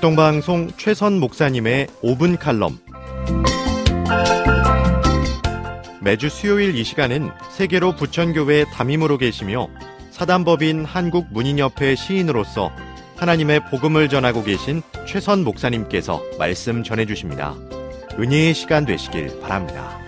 극동방송 최선 목사님의 5분 칼럼. 매주 수요일 이 시간은 세계로 부천교회 담임으로 계시며 사단법인 한국문인협회 시인으로서 하나님의 복음을 전하고 계신 최선 목사님께서 말씀 전해주십니다. 은혜의 시간 되시길 바랍니다.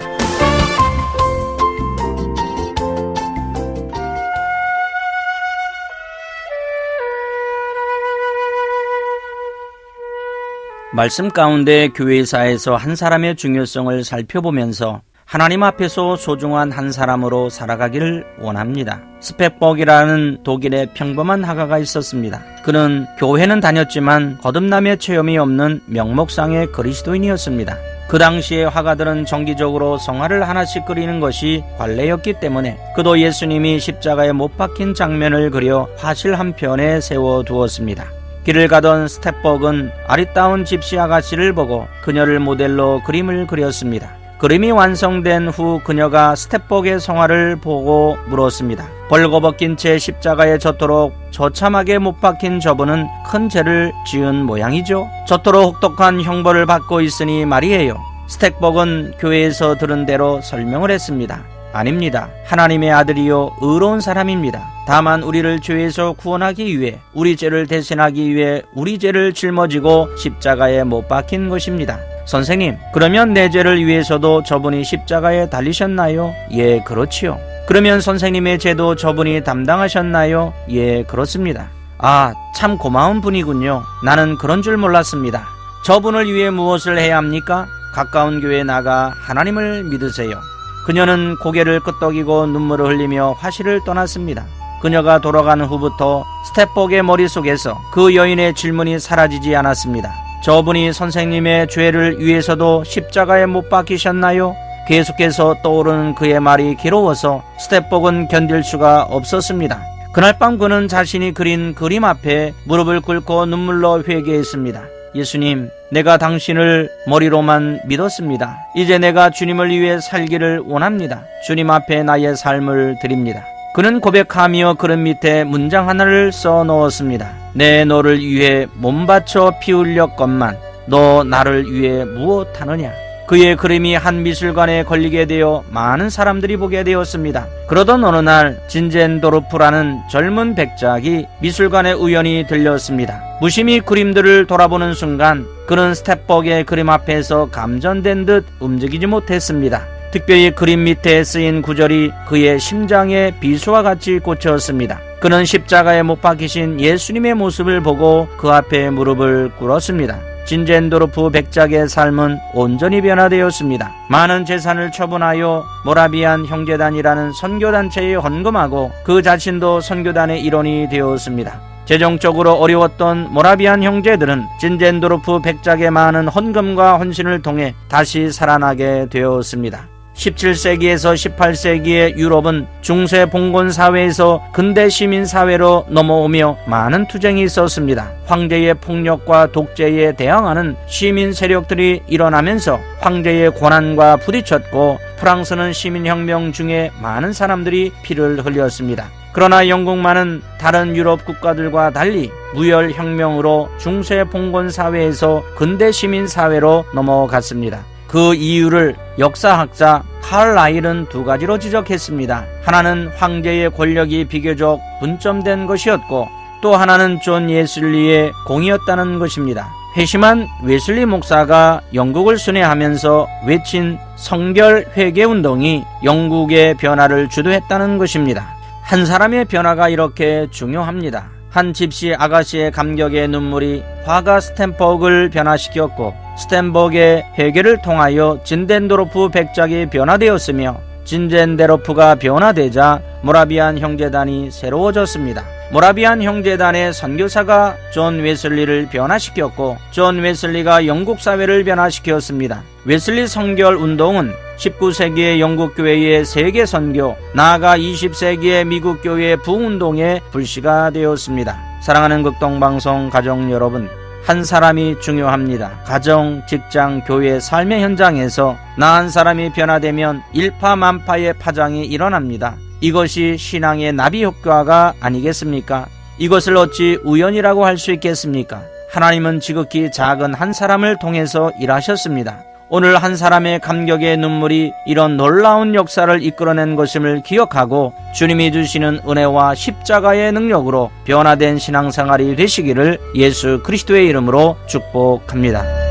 말씀 가운데 교회사에서 한 사람의 중요성을 살펴보면서 하나님 앞에서 소중한 한 사람으로 살아가기를 원합니다. 스펙벅이라는 독일의 평범한 화가가 있었습니다. 그는 교회는 다녔지만 거듭남의 체험이 없는 명목상의 그리스도인이었습니다. 그 당시에 화가들은 정기적으로 성화를 하나씩 그리는 것이 관례였기 때문에 그도 예수님이 십자가에 못 박힌 장면을 그려 화실 한 편에 세워 두었습니다. 길을 가던 스텝벅은 아리따운 집시 아가씨를 보고 그녀를 모델로 그림을 그렸습니다. 그림이 완성된 후 그녀가 스텝벅의 성화를 보고 물었습니다. 벌거벗긴 채 십자가에 젖도록 저참하게 못 박힌 저분은 큰 죄를 지은 모양이죠. 저토록 혹독한 형벌을 받고 있으니 말이에요. 스택벅은 교회에서 들은 대로 설명을 했습니다. 아닙니다. 하나님의 아들이요 의로운 사람입니다. 다만 우리를 죄에서 구원하기 위해 우리 죄를 대신하기 위해 우리 죄를 짊어지고 십자가에 못 박힌 것입니다. 선생님, 그러면 내 죄를 위해서도 저분이 십자가에 달리셨나요? 예, 그렇지요. 그러면 선생님의 죄도 저분이 담당하셨나요? 예, 그렇습니다. 아, 참 고마운 분이군요. 나는 그런 줄 몰랐습니다. 저분을 위해 무엇을 해야 합니까? 가까운 교회에 나가 하나님을 믿으세요. 그녀는 고개를 끄덕이고 눈물을 흘리며 화실을 떠났습니다. 그녀가 돌아가는 후부터 스텝복의 머릿속에서 그 여인의 질문이 사라지지 않았습니다. 저분이 선생님의 죄를 위해서도 십자가에 못 박히셨나요? 계속해서 떠오르는 그의 말이 괴로워서 스텝복은 견딜 수가 없었습니다. 그날 밤 그는 자신이 그린 그림 앞에 무릎을 꿇고 눈물로 회개했습니다. 예수님, 내가 당신을 머리로만 믿었습니다. 이제 내가 주님을 위해 살기를 원합니다. 주님 앞에 나의 삶을 드립니다. 그는 고백하며 그런 밑에 문장 하나를 써 넣었습니다. 내 너를 위해 몸 바쳐 피 흘렸건만 너 나를 위해 무엇하느냐? 그의 그림이 한 미술관에 걸리게 되어 많은 사람들이 보게 되었습니다. 그러던 어느 날 진젠도르프라는 젊은 백작이 미술관에 우연히 들렸습니다. 무심히 그림들을 돌아보는 순간 그는 스텝벅의 그림 앞에서 감전된 듯 움직이지 못했습니다. 특별히 그림 밑에 쓰인 구절이 그의 심장에 비수와 같이 꽂혔습니다. 그는 십자가에 못 박히신 예수님의 모습을 보고 그 앞에 무릎을 꿇었습니다. 진젠도르프 백작의 삶은 온전히 변화되었습니다. 많은 재산을 처분하여 모라비안 형제단이라는 선교단체에 헌금하고 그 자신도 선교단의 일원이 되었습니다. 재정적으로 어려웠던 모라비안 형제들은 진젠도르프 백작의 많은 헌금과 헌신을 통해 다시 살아나게 되었습니다. 17세기에서 18세기의 유럽은 중세 봉건 사회에서 근대 시민 사회로 넘어오며 많은 투쟁이 있었습니다. 황제의 폭력과 독재에 대항하는 시민 세력들이 일어나면서 황제의 권한과 부딪혔고 프랑스는 시민혁명 중에 많은 사람들이 피를 흘렸습니다. 그러나 영국만은 다른 유럽 국가들과 달리 무열혁명으로 중세 봉건 사회에서 근대 시민 사회로 넘어갔습니다. 그 이유를 역사학자 칼 라일은 두 가지로 지적했습니다. 하나는 황제의 권력이 비교적 분점된 것이었고 또 하나는 존 예슬리의 공이었다는 것입니다. 회심한 웨슬리 목사가 영국을 순회하면서 외친 성결 회개 운동이 영국의 변화를 주도했다는 것입니다. 한 사람의 변화가 이렇게 중요합니다. 한 집시 아가씨의 감격의 눈물이 화가 스탠버그를 변화시켰고 스탠버그의 회개를 통하여 진덴도로프 백작이 변화되었으며 진젠데로프가 변화되자 모라비안 형제단이 새로워졌습니다. 모라비안 형제단의 선교사가 존 웨슬리를 변화시켰고 존 웨슬리가 영국 사회를 변화시켰습니다. 웨슬리 성결 운동은 19세기의 영국 교회의 세계 선교, 나아가 20세기의 미국 교회의 부운동의 불씨가 되었습니다. 사랑하는 극동방송 가족 여러분, 한 사람이 중요합니다. 가정, 직장, 교회, 삶의 현장에서 나 한 사람이 변화되면 일파만파의 파장이 일어납니다. 이것이 신앙의 나비 효과가 아니겠습니까? 이것을 어찌 우연이라고 할 수 있겠습니까? 하나님은 지극히 작은 한 사람을 통해서 일하셨습니다. 오늘 한 사람의 감격의 눈물이 이런 놀라운 역사를 이끌어낸 것임을 기억하고 주님이 주시는 은혜와 십자가의 능력으로 변화된 신앙생활이 되시기를 예수 그리스도의 이름으로 축복합니다.